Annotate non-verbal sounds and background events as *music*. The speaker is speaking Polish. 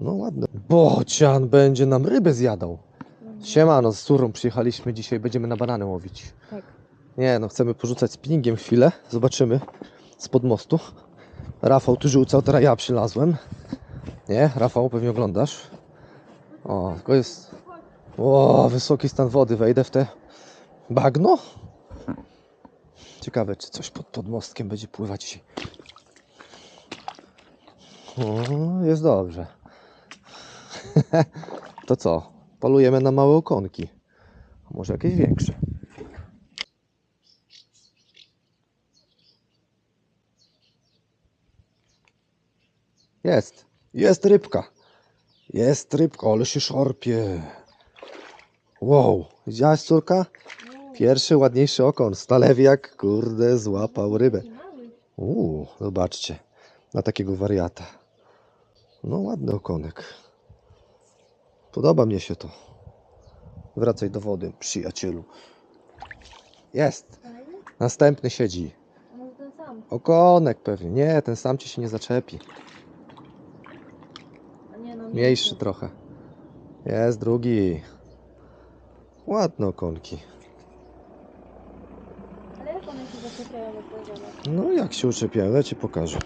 No ładne. Bocian będzie nam rybę zjadał. Siemano, z córą przyjechaliśmy dzisiaj, będziemy na banany łowić. Tak. Nie no, chcemy porzucać spinningiem chwilę, zobaczymy spod mostu. Rafał tu rzucał, teraz ja przylazłem. Nie, Rafał, pewnie oglądasz. O, tylko jest... O, wysoki stan wody, wejdę w te bagno. Ciekawe, czy coś pod, pod mostkiem będzie pływać dzisiaj. O, jest dobrze. *laughs* to co? Polujemy na małe okonki. Może jakieś większe? Jest. Jest rybka. Jest rybka, ale się szarpie. Wow. Widziałaś córka? Pierwszy ładniejszy okon. Stalewiak, kurde, złapał rybę. Uuu, zobaczcie. Na takiego wariata. No ładny okonek. Podoba mnie się to. Wracaj do wody, przyjacielu. Jest. Następny siedzi. Okonek pewnie. Nie, ten sam ci się nie zaczepi. Mniejszy trochę. Jest drugi. Ładne okonki. Ale jak one się zaczepiają od tego? No jak się uczepiają, ja ci pokażę.